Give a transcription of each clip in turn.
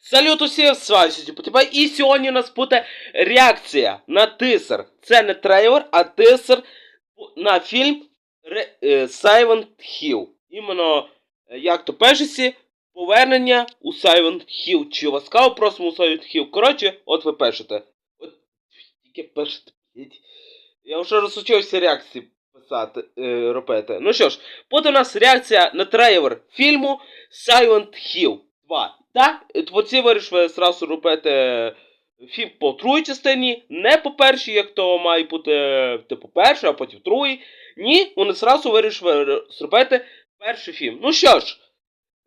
Салют усім з вами Потіпай. І сьогодні у нас буде реакція на тисер. Це не трейлер, а тисер на фільм е, Silent Hill. Іменно, е, як то пишеться, повернення у Silent Hill. Чи ласкаво просимо у Silent Hill. Коротше, от ви пишете. От тільки пишете. Я вже розучився реакції писати, е, робити. Ну що ж, буде у нас реакція на трейлер фільму Silent Hill 2. Так, творці вирішили зразу робити фільм по другій частині, не по першій, як то має бути типу перший, а потім другий. Ні, вони зразу вирішили зробити перший фільм. Ну що ж,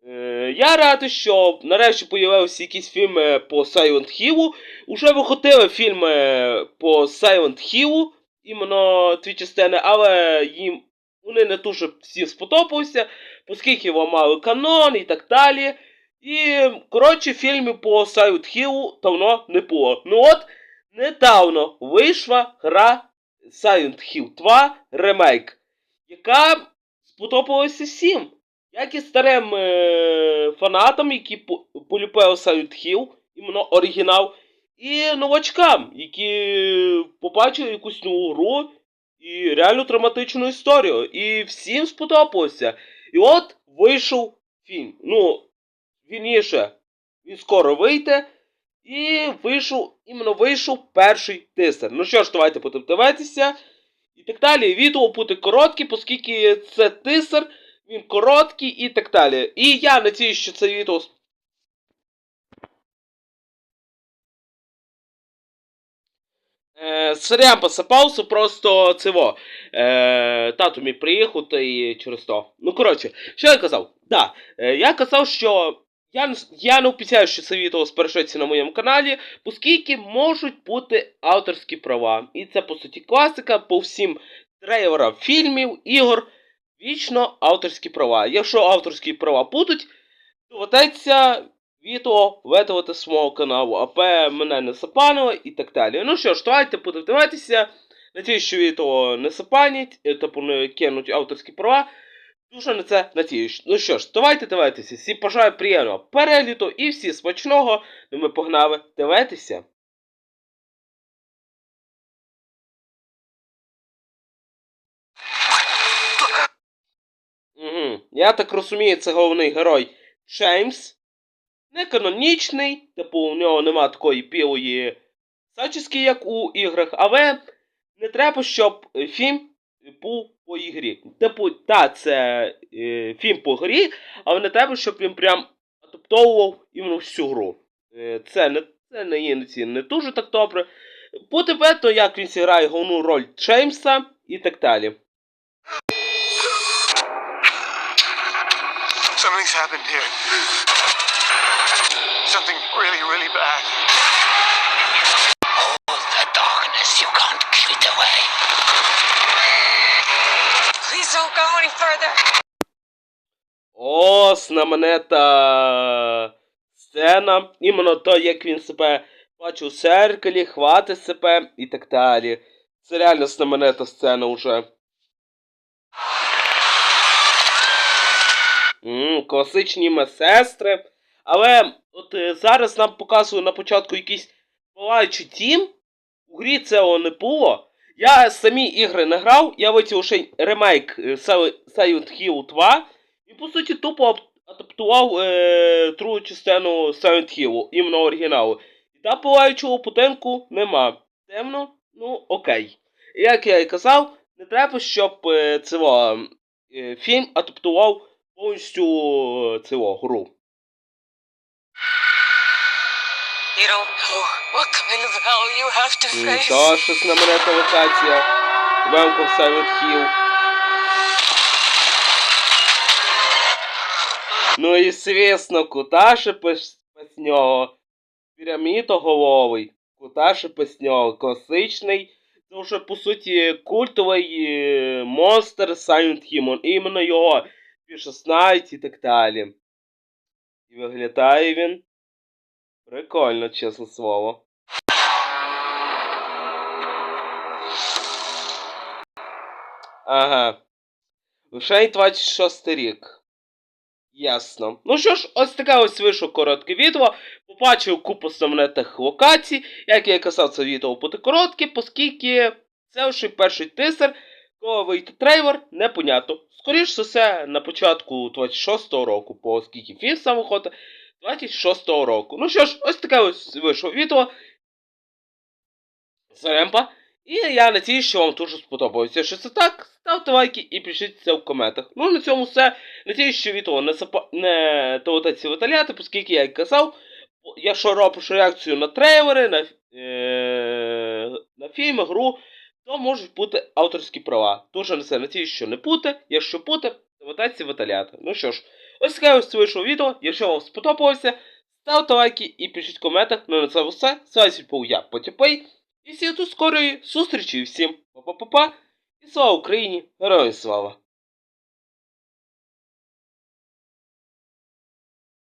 е, я радий, що нарешті появилися якісь фільми по Silent Hill. Уже виходили фільми по Silent Hill, іменно дві частини, але їм вони не дуже всі сподобалися, оскільки ламали канон і так далі. І, коротше, фільмів по Silent Hill давно не було. Ну от, недавно вийшла гра Silent Hill 2 ремейк, яка сподобалася всім. Як і старим е- фанатам, які по- полюбили Silent Hill, іменно оригінал, і новачкам, які побачили якусь нову гру і реально драматичну історію. І всім сподобалося. І от вийшов фільм. Ну, вірніше, він скоро вийде. І вийшов, іменно вийшов перший тисер. Ну що ж, давайте будемо дивитися. І так далі. Відео буде коротке, оскільки це тисер, він короткий і так далі. І я надіюсь, що це відео. с- Е, посипався, просто цього. Е, тато мій приїхав та і через то. Ну, коротше, що я казав? Да, е, я казав, що я, я не обіцяю, що це відео спершиться на моєму каналі, оскільки можуть бути авторські права. І це, по суті, класика по всім трейлерам фільмів, ігор. Вічно авторські права. Якщо авторські права будуть, доведеться відео видалити з мого каналу, аби мене не сапанило і так далі. Ну що ж, давайте будемо дивитися. Надіюсь, що відео не сапанять, тобто не кинуть авторські права. Дуже на це надіюсь. Ну що ж, давайте дивитися. Всі бажаю приємного перегляду і всі смачного. Ну ми погнали дивитися. Угу. Я так розумію, це головний герой Джеймс. Не канонічний, типу у нього нема такої білої зачіски, як у іграх, але не треба, щоб фільм був по ігрі. Типу, так, це е, фільм по грі, але не треба, щоб він прям адаптовував іменно всю гру. Е, це не, це не є не, не дуже так добре. Буде видно, як він зіграє головну роль Джеймса і так далі. Something's happened here. Something really, really bad. Go any further. О, знаменита сцена. Іменно то, як він себе бачив у зеркалі, хватить себе і так далі. Це реально знаменита сцена вже. Класичні медсестри. Але от е, зараз нам показують на початку якийсь палаючий тім. У грі цього не було. Я самі ігри не грав, я витягнув ще ремейк е, Sil- Silent Hill 2. І по суті тупо ап- адаптував е, другу частину Silent Hill, іменно оригіналу. І там палаючого будинку нема. Темно, ну окей. Як я і казав, не треба, щоб е, цього, е, фільм адаптував повністю е, цього гру. You don't know what kind of hell you have to face. Та що знаменита локація. Welcome Silent Hill. Ну і звісно, кута ще без без нього. Пірамідоголовий. Кута ще. Класичний. Це вже по суті культовий е, монстр Silent Hill. Іменно його більше знають і так далі. І виглядає він. Прикольно, чесне слово. Ага. Лише 26 рік. Ясно. Ну що ж, ось таке ось вийшло коротке відео. Побачив купу знаменитих локацій. Як я і казав, це відео буде коротке, оскільки це вже перший тисер, коли вийде трейлер, непонятно. Скоріше все, на початку 26-го року, по оскільки фільм сам виходить 26-го року. Ну що ж, ось таке ось вийшло відео. Заремпа. І я надіюсь, що вам дуже сподобалося. Якщо це так, ставте лайки і пишіть це в коментах. Ну, на цьому все. Надіюсь, що відео не, запа... не доведеться видаляти, оскільки я і казав, якщо робиш реакцію на трейлери, на, е... на фільми, гру, то можуть бути авторські права. Дуже на це надіюсь, що не буде. Якщо буде, доведеться видаляти. Ну що ж, ось таке ось вийшло відео. Якщо вам сподобалося, ставте лайки і пишіть в коментах. Ну на це все. З вами був я, Потіпей. І всім до скорої зустрічі всім па-па-па-па. І слава Україні! Героям слава!